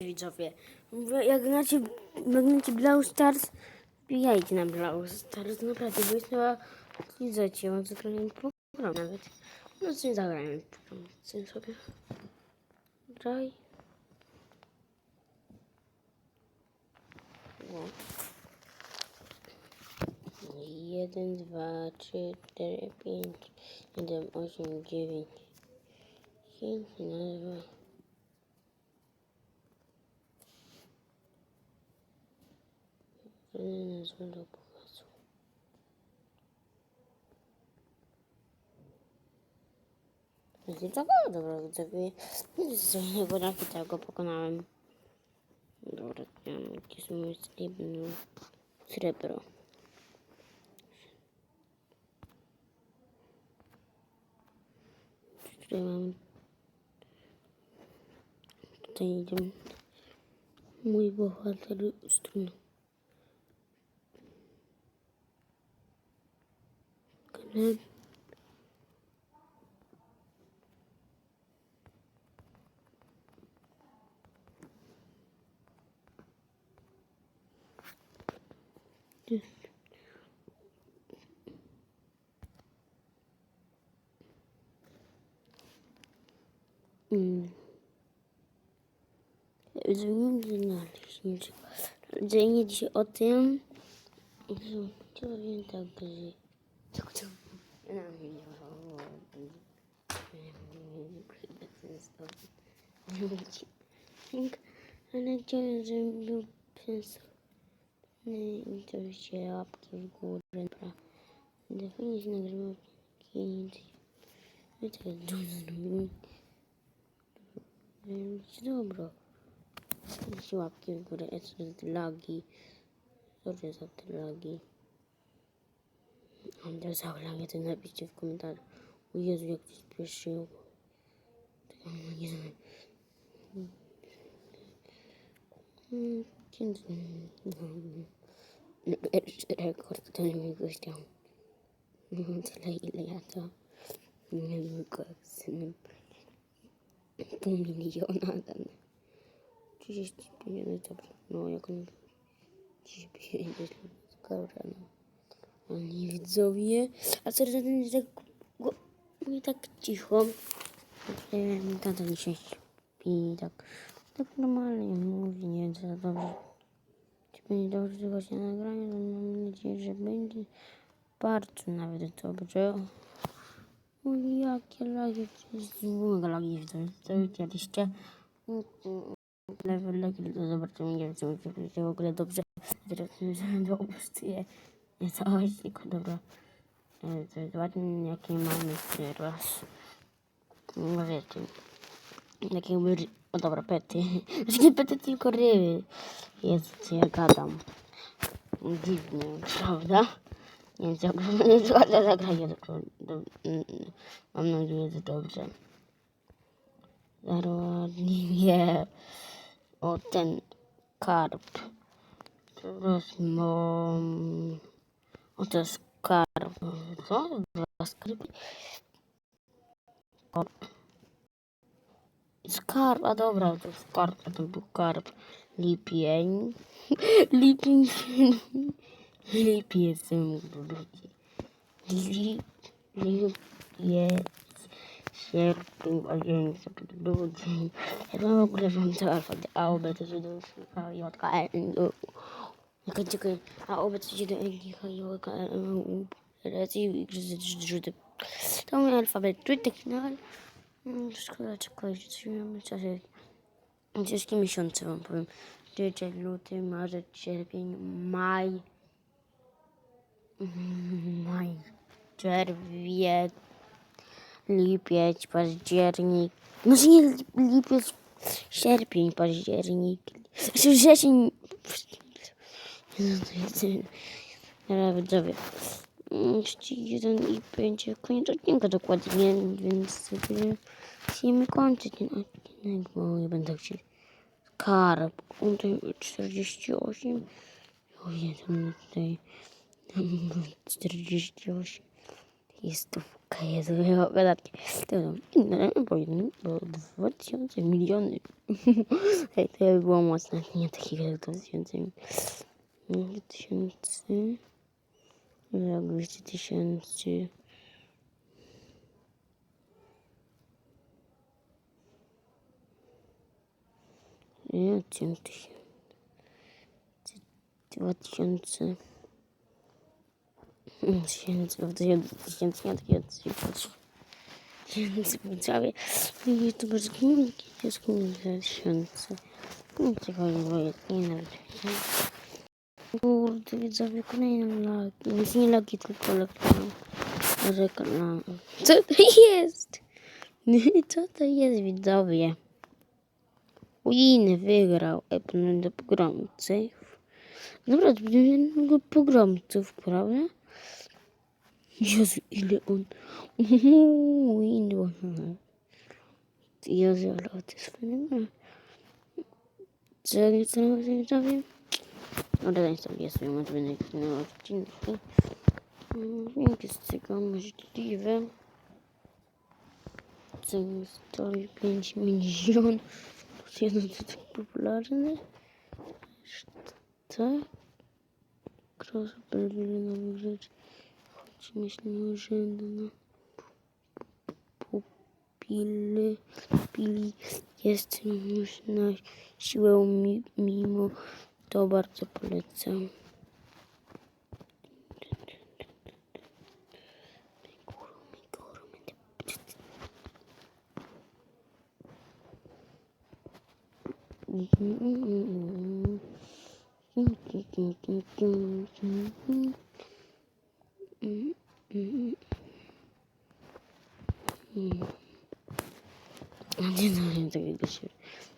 widzowie. Jak znacie, jak znacie Brawl Stars, wbijajcie na Brawl Stars, naprawdę, bo jest chyba widzicie, on zagrałem program nawet. No co nie zagrałem co sobie. Graj. O. Jeden, dwa, trzy, cztery, pięć, siedem, osiem, dziewięć, dziesięć, dwa. Kolejny zły do pokazu. Wiecie co? Dobra, widzowie. Nic z innego raki tego pokonałem. Dobra, nie wiem, gdzie są moje srebrno. Srebro. Tutaj mam... Tutaj idziemy. Mój bohater strun. Kanał. Mm. Znaleźć niczego. Dzieje dzisiaj o tym, że tak, że... Nie wiem, ale chciałem, żeby był sensowny i się łapki w górę. Dobra. Definicja nagrywam zdjęć. I to jest dużo zrobimy. Być dobro. Jakieś łapki w górę, jest lagi. Sorry za te lagi. Mam też za lagi, to napiszcie w komentarzu. O Jezu, jak to spieszyło. Tego nie wiem. Mm, Księdz. No, Pierwszy rekord to nie mi gościa. No, tyle ile ja to. Nie wiem, jak synem. Pół miliona dane. 35, no dobra. No, jak on... 35 jest dobra, no. Ale nie widzowie. A co ten tak... go- Nie tak cicho. Tata się śpi, tak... Tak normalnie mówi, nie za dobrze. Czy będzie dobrze słychać na nagraniu, mam nadzieję, że będzie bardzo nawet dobrze. O, jakie lagi, złe lagi, widzowie, co widzieliście? Level lagi, to zobaczymy, nie wiem, czy w ogóle dobrze. Teraz je nie całość, tylko dobra. E, To jest ładnie, jakie mamy teraz. No wiecie. Tak jakby... O dobra, pety. Znaczy nie pety, tylko ryby. Jezu, co ja gadam. Dziwnie, prawda? Wiem, jak będę ładne zagranie. Do, do, mm, mam nadzieję, że dobrze. Zarodnie. O, ten karp. Teraz mam... O, to jest karp. Co? Dwa skrypy. Karp. Skarb, a dobra, to jest karp, a to był karp. Lipień. Lipień. Lipiec. Lip, lipiec. Sierpień, październik, ludzień. Ja mam w ogóle wam to alfabet A, O, B, T, C, D, F, K, J, K, L, N, O, Czekaj, czekaj. A, O, B, C, D, E, G, H, J, K, L, M, U, P, R, S, I, Y, Z, Z, D. To mój alfabet. Taki nawet. Mm, Szkoda, że coś mamy czasie. Ciężkie miesiące wam powiem. Styczeń, luty, marzec, sierpień, maj. Maj, czerwiec, lipiec, październik. Może nie li- lipiec, sierpień, październik. Znaczy wrzesień. Dobra, widzowie. Mm, 31 i będzie koniec odcinka dokładnie, więc sobie musimy kończyć ten odcinek, bo nie będę chciał. Skarb, on tutaj 48. O Jezu, on tutaj 48. Jest to Jezu, inne, bo inny, bo 2000 miliony. Hej, to by było mocne. Nie takich jak 2000. 2000. Jak 200 tysięcy. Nie, 1000 tysięcy. 2000. Tysięcy, tysięcy, tysięcy, nie takie tysięcy. Tysięcy, widzowie. I to bez gminki, jest gminki, tysiące. Nie ciekawe, bo jest nie nawet. Kurde, widzowie, kolejne lagi. Więc nie lagi, tylko reklam. Reklam. Co to jest? Co to jest, widzowie? Win wygrał Apple do pogromców. Dobra, to będzie jednego pogromców, prawda? Jezu, ile on... Windows. Jezu, ale to jest fajne. Co nie chcę na sobie? No dodaj sobie sobie możemy na odcinki. Dzięki z tego możliwe. Ceny stoi 5 milionów. Plus jeden to tak popularny. Tak? Crossbar wiele nowych rzeczy. Choć myślimy, że na pupily, pili jest już na siłę mi, mimo to bardzo polecam. Nie znam takiego się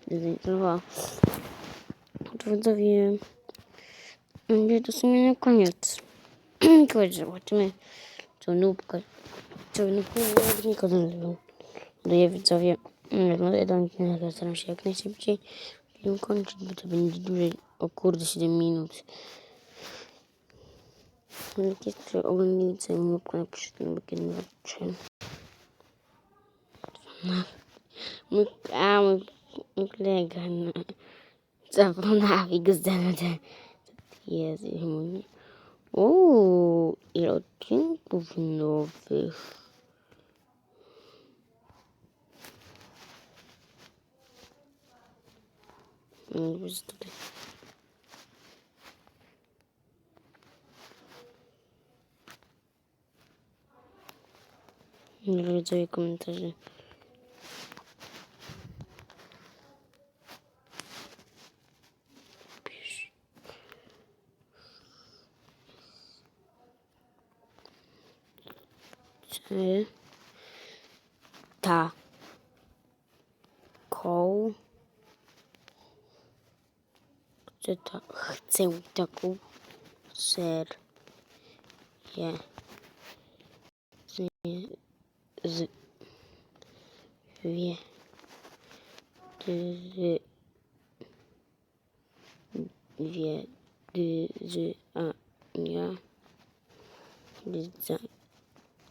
zdenerwował. To widzowie, będzie to w na koniec. Koniec, zobaczymy, co nubka, co nubka ładnika znajdą. Daję widzowie, no jeden odcinek, ja staram się jak najszybciej film kończyć, bo to będzie dłużej, o kurde, 7 minut. Jak jeszcze oglądali całą nubkę, napiszcie, bo kiedy zobaczę. Mój, a mój, mój kolega, no. Go zdać. Jest mój. Uuu, ile odcinków nowych. No. Nie widzę komentarzy. Ta. Koł. Chcę, ta, chcę taką ser. Je. Z, z. Wie. Dy, wie. Dy, a, nie,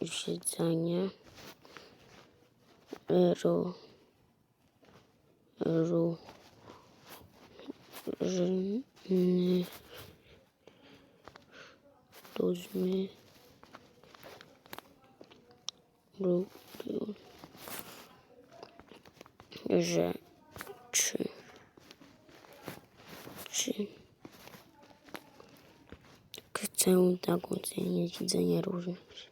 siedzenia ru ru rny ludźmi lubią rzeczy. Czy chcę taką cenę widzenia różnych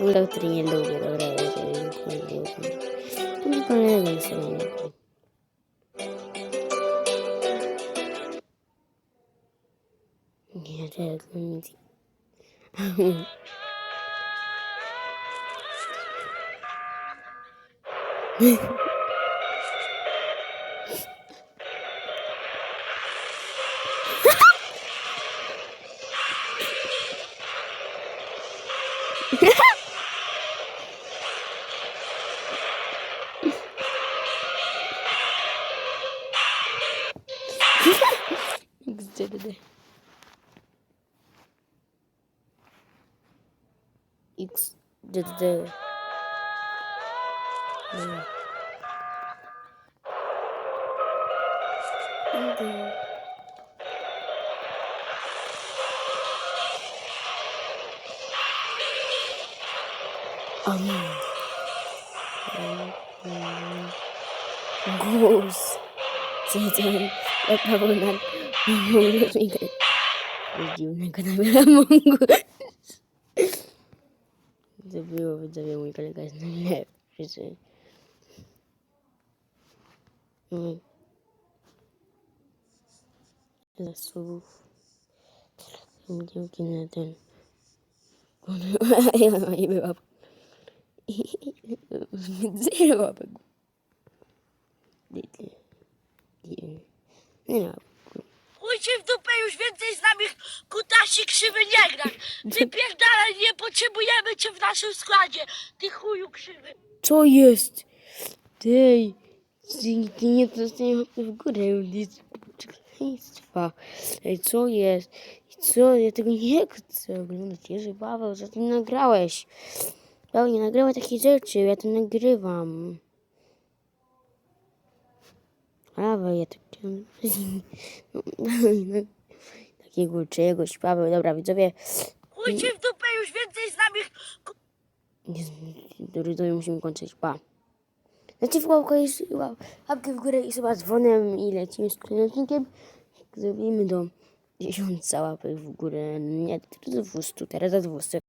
Estamos construyendo una obra de Vamos to. Udało, który nie lubię, dobra, ja to nie lubię. To nie kolega jest nie lubię. Nie, tego nic. XDD. XDD. No. Idę. Amen. Głos. Jeden. Paweł na Mongolskiego. Dziwnego nabiera Mongu. To było widzowie mój kolega jest najlepszy. No. Za słów. Dzięki na ten. Ja nie była. Zero łapek. Nie, nie. Nie ci w dupę, już więcej z nami kutasi krzywy nie grasz. Wypierdalaj, nie potrzebujemy cię w naszym składzie. Ty chuju krzywy. Co jest? Tej. Ty, ty nie dostanie łapy w górę. Jest przekleństwa. Ej, co jest? Co? Ja tego nie chcę oglądać. Jerzy Paweł, co ty nagrałeś? Paweł, nie nagrywaj takich rzeczy. Ja to nagrywam. Paweł, ja to Takiego czegoś, Paweł. Dobra, widzowie. Chuj ci w dupę, już więcej z nami widzowie musimy kończyć. Pa. Znaczy w łapkę, łap- łapkę w górę i chyba dzwonem i lecimy z kolejnym odcinkiem. Zrobimy do 1000 łapek w górę. Nie, do 200, teraz do 200.